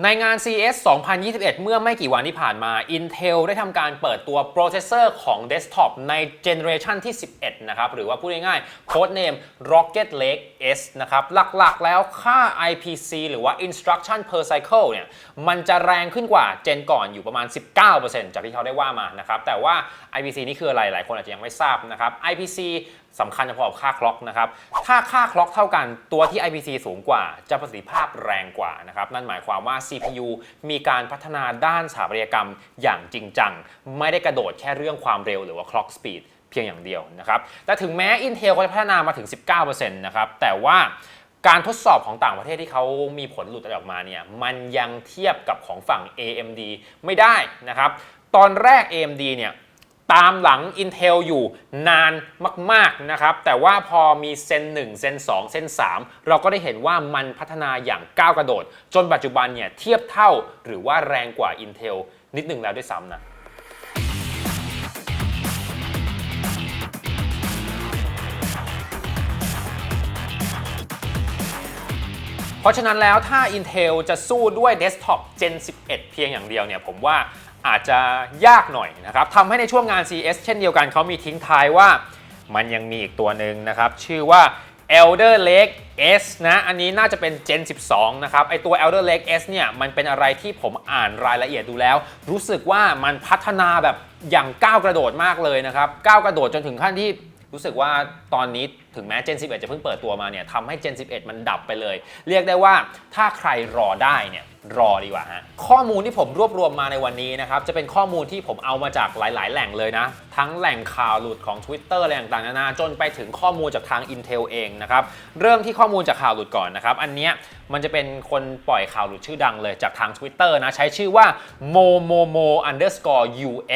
ในงาน CES 2021 เมื่อไม่กี่วันที่ผ่านมา Intel ได้ทำการเปิดตัวโปรเซสเซอร์ของเดสก์ท็อปในเจเนอเรชันที่ 11 นะครับ หรือว่าพูดง่ายๆ โค้ดเนม Rocket Lake S นะครับ หลักๆแล้วค่า IPC หรือว่า Instruction per Cycle เนี่ย มันจะแรงขึ้นกว่าเจนก่อนอยู่ประมาณ 19%จากที่เขาได้ว่ามานะครับ แต่ว่า IPC นี่คืออะไรหลายคนอาจจะยังไม่ทราบนะครับ IPC สำคัญเฉพาะกับค่าคล็อกนะครับ ถ้าค่าคล็อกเท่ากันตัวที่ IPC สูงกว่าจะประสิทธิภาพแรงกว่านะครับ นั่นหมายความว่า CPU มีการพัฒนาด้านสถาปัตยกรรมอย่างจริงจัง ไม่ได้กระโดดแค่เรื่องความเร็วหรือว่า clock speed เพียงอย่างเดียวนะครับ แต่ถึงแม้ Intel เขาจะพัฒนามาถึง 19%นะครับ แต่ว่าการทดสอบของต่างประเทศที่เขามีผลหลุดออกมาเนี่ย มันยังเทียบกับของฝั่ง AMD ไม่ได้นะครับ ตอนแรก AMD เนี่ย ตามหลัง Intel อยู่นานมากๆนะครับ แต่ว่าพอมีเซน1เซน2เซน3 เราก็ได้เห็นว่ามันพัฒนาอย่างก้าวกระโดด จนปัจจุบันเนี่ยเทียบเท่าหรือว่าแรงกว่า Intel นิดหนึ่งแล้วด้วยซ้ำนะ เพราะฉะนั้นแล้วถ้า Intel จะสู้ด้วย Desktop Gen 11 เพียงอย่างเดียวเนี่ยผมว่าอาจจะยากหน่อยนะครับทำให้ในช่วงงาน CES เช่นเดียวกันเขามีทิ้งท้ายว่า มันยังมีอีกตัวหนึ่งนะครับ ชื่อว่า Elder Lake S นะ อันนี้น่าจะเป็น Gen 12 นะครับ ไอตัว Elder Lake S เนี่ย มันเป็นอะไรที่ผมอ่านรายละเอียดดูแล้ว รู้สึกว่ามันพัฒนาแบบอย่างก้าวกระโดดมากเลยนะครับ ก้าวกระโดดจนถึงขั้นที่ รู้สึกว่าตอนนี้ถึงแม้ Gen 11 จะเพิ่งเปิดตัวมาเนี่ยทำให้ Gen 11 มันดับไปเลย เรียกได้ว่าถ้าใครรอได้เนี่ย รอดีกว่าฮะข้อมูลที่ผมรวบรวมมาในวันนี้นะครับจะเป็นข้อมูลที่ผมเอามาจากหลาย ๆ แหล่งเลยนะ ทั้งแหล่งข่าวหลุดของ Twitter อะไรต่างๆนานาจนไปถึงข้อมูลจากทาง Intel เองนะครับเริ่มที่ข้อมูลจากข่าวหลุดก่อนนะครับอันเนี้ยมันจะเป็นคนปล่อยข่าวหลุดชื่อดังเลยจากทาง Twitter นะใช้ชื่อว่า momomo underscore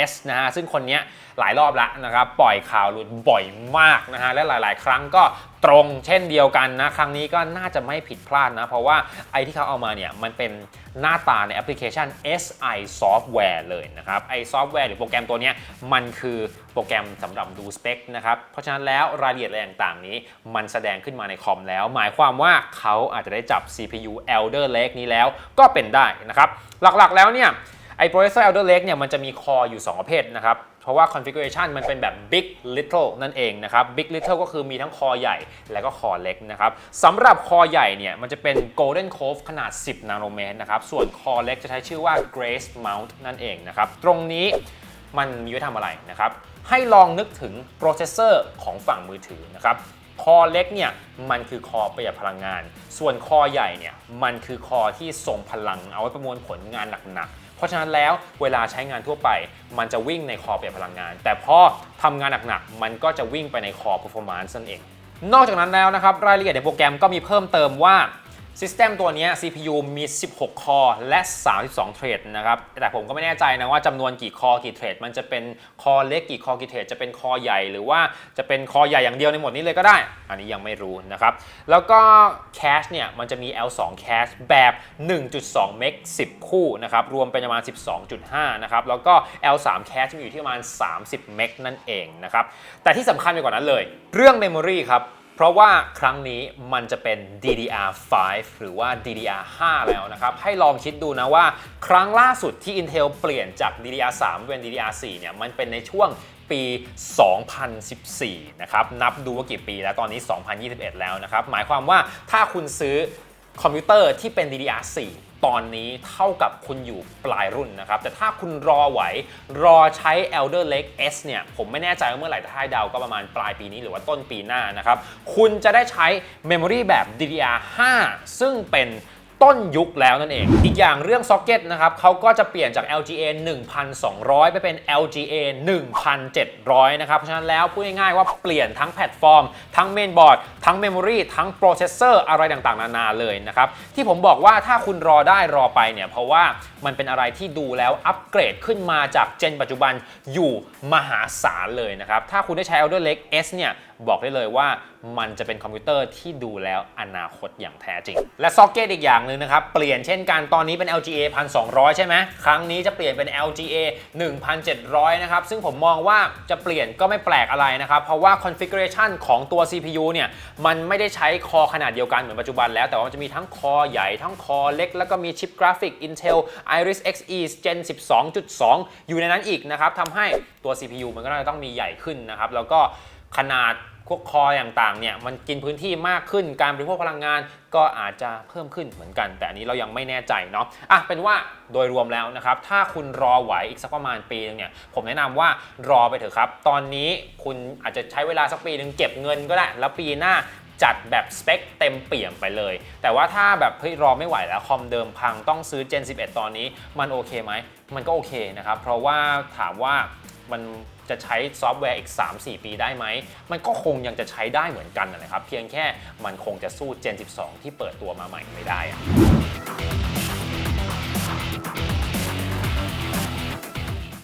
us นะฮะซึ่งคนเนี้ยหลายรอบแล้วนะครับปล่อยข่าวหลุดบ่อยมากนะฮะและหลาย ๆ ครั้งก็ตรงเช่นเดียวกันนะ ครั้งนี้ก็น่าจะไม่ผิดพลาดนะ เพราะว่าไอ้ที่เขาเอามาเนี่ย มันเป็นหน้าตาในแอปพลิเคชัน SI Software เลยนะครับ ไอซอฟต์แวร์หรือโปรแกรมตัวนี้มันคือโปรแกรมสำหรับดูสเปคนะครับ เพราะฉะนั้นแล้วรายละเอียดอะไรต่างๆ นี้มันแสดงขึ้นมาในคอมแล้ว หมายความว่าเขาอาจจะได้จับ CPU Elder Lake นี้แล้วก็เป็นได้นะครับ หลักๆแล้วเนี่ย ไอ้ processor Elder Lake เนี่ยมันจะมีคออยู่ 2 ประเภทนะครับ เพราะว่า configuration มันเป็นแบบ big little นั่นเองนะครับ big little ก็คือมีทั้งคอใหญ่และก็คอเล็กนะครับสำหรับคอใหญ่เนี่ยมันจะเป็น golden cove ขนาด 10 นาโนเมตรนะครับ ส่วนคอเล็กจะใช้ชื่อว่า grace mount นั่นเองนะครับ ตรงนี้มันมีไว้ทำอะไรนะครับ ให้ลองนึกถึง processor ของฝั่งมือถือนะครับคอเล็กเนี่ยมันคือคอประหยัดพลังงาน ส่วนคอใหญ่เนี่ยมันคือคอที่ทรงพลังเอาไว้ประมวลผลงานหนักๆ เพราะฉะนั้นแล้วเวลาใช้งานทั่วไป มันจะวิ่งในคอประหยัดพลังงาน แต่พอทำงานหนักๆมันก็จะวิ่งไปในคอ performance นั่นเอง นอกจากนั้นแล้วนะครับรายละเอียดในโปรแกรมก็มีเพิ่มเติมว่า ซิสเต็มตัวนี้ CPU มี 16 คอและ 32 เทรดนะครับ แต่ผมก็ไม่แน่ใจนะว่าจำนวนกี่คอกี่เทรด มันจะเป็นคอเล็กกี่คอกี่เทรด จะเป็นคอใหญ่หรือว่าจะเป็นคอใหญ่อย่างเดียวในหมดนี้เลยก็ได้ อันนี้ยังไม่รู้นะครับ แล้วก็แคชเนี่ยมันจะมี L2 แคชแบบ 1.2 เมก 10 คู่นะครับ รวมเป็นประมาณ 12.5 นะครับ แล้วก็ L3 แคชมีอยู่ที่ประมาณ 30 เมกนั่นเองนะครับ แต่ที่สำคัญไปกว่านั้นเลย เรื่อง Memory ครับ เพราะว่าครั้งนี้มันจะเป็น DDR5 หรือว่า DDR5 แล้วนะครับ ให้ลองคิดดูนะว่า ครั้งล่าสุดที่ Intel เปลี่ยนจาก DDR3 เป็น DDR4 เนี่ยมันเป็นในช่วงปี 2014 นะครับ นับดูว่ากี่ปีแล้ว ตอนนี้ 2021 แล้วนะครับ หมายความว่าถ้าคุณซื้อ คอมพิวเตอร์ที่เป็น DDR4 ตอนนี้เท่ากับคุณอยู่ปลายรุ่นนะครับ แต่ถ้าคุณรอไหว รอใช้ Elder Lake S เนี่ย ผมไม่แน่ใจว่าเมื่อไหร่แต่ถ้าให้เดาก็ประมาณปลายปีนี้หรือว่าต้นปีหน้านะครับ คุณจะได้ใช้เมมโมรีแบบ DDR5 ซึ่งเป็น ต้นยุคแล้วนั่นเอง อีกอย่างเรื่อง Socket นะครับเขาก็จะเปลี่ยนจาก LGA 1200 ไปเป็น LGA 1700 นะครับ เพราะฉะนั้นแล้วพูดง่ายๆว่าเปลี่ยนทั้งแพลตฟอร์ม ทั้งเมนบอร์ด ทั้งเมมโมรีทั้งโปรเซสเซอร์อะไรต่างๆ นานาเลยนะครับ ที่ผมบอกว่าถ้าคุณรอได้รอไปเนี่ย เพราะว่ามันเป็นอะไรที่ดูแล้วอัปเกรดขึ้นมาจากเจนปัจจุบันอยู่มหาศาลเลยนะครับ ถ้าคุณได้ใช้ Elder Lake S เนี่ยบอกได้เลยว่ามันจะเป็นคอมพิวเตอร์ที่ดูแล้วอนาคตอย่างแท้จริง และซ็อกเก็ตอีกอย่างหนึ่งนะครับ เปลี่ยนเช่นกันตอนนี้เป็น LGA 1200 ใช่ไหมครั้งนี้จะเปลี่ยนเป็น LGA 1700 นะครับ ซึ่งผมมองว่าจะเปลี่ยนก็ไม่แปลกอะไรนะครับ เพราะว่า configuration ของตัว CPU เนี่ยมันไม่ได้ใช้คอขนาดเดียวกันเหมือนปัจจุบันแล้วแต่ว่ามันจะมีทั้งคอใหญ่ทั้งคอเล็ก แล้วก็มีชิปกราฟิก Intel Iris Xe Gen 12.2 อยู่ในนั้นอีกนะครับทำให้ตัว CPU มันก็น่าจะต้องมีใหญ่ขึ้นนะครับแล้วก็ ขนาดพวกคอต่างๆเนี่ยมันกินพื้นที่มากขึ้นการบริโภคพลังงานก็อาจจะเพิ่มขึ้นเหมือนกัน แต่อันนี้เรายังไม่แน่ใจเนาะอะเป็นว่าโดยรวมแล้วนะครับ ถ้าคุณรอไหวอีกสักประมาณปีนึงเนี่ยผมแนะนำว่ารอไปเถอะครับ ตอนนี้คุณอาจจะใช้เวลาสักปีนึงเก็บเงินก็ได้ แล้วปีหน้าจัดแบบสเปคเต็มเปี่ยมไปเลย แต่ว่าถ้าแบบเฮ้ยรอไม่ไหวแล้วคอมเดิมพังต้องซื้อ Gen 11 ตอนนี้มันโอเคไหมมันก็โอเคนะครับเพราะว่าถามว่ามัน จะใช้ซอฟต์แวร์อีก 3-4 ปีได้ไหม มันก็คงยังจะใช้ได้เหมือนกันนะครับ เพียงแค่มันคงจะสู้ Gen 12 ที่เปิดตัวมาใหม่ไม่ได้อะ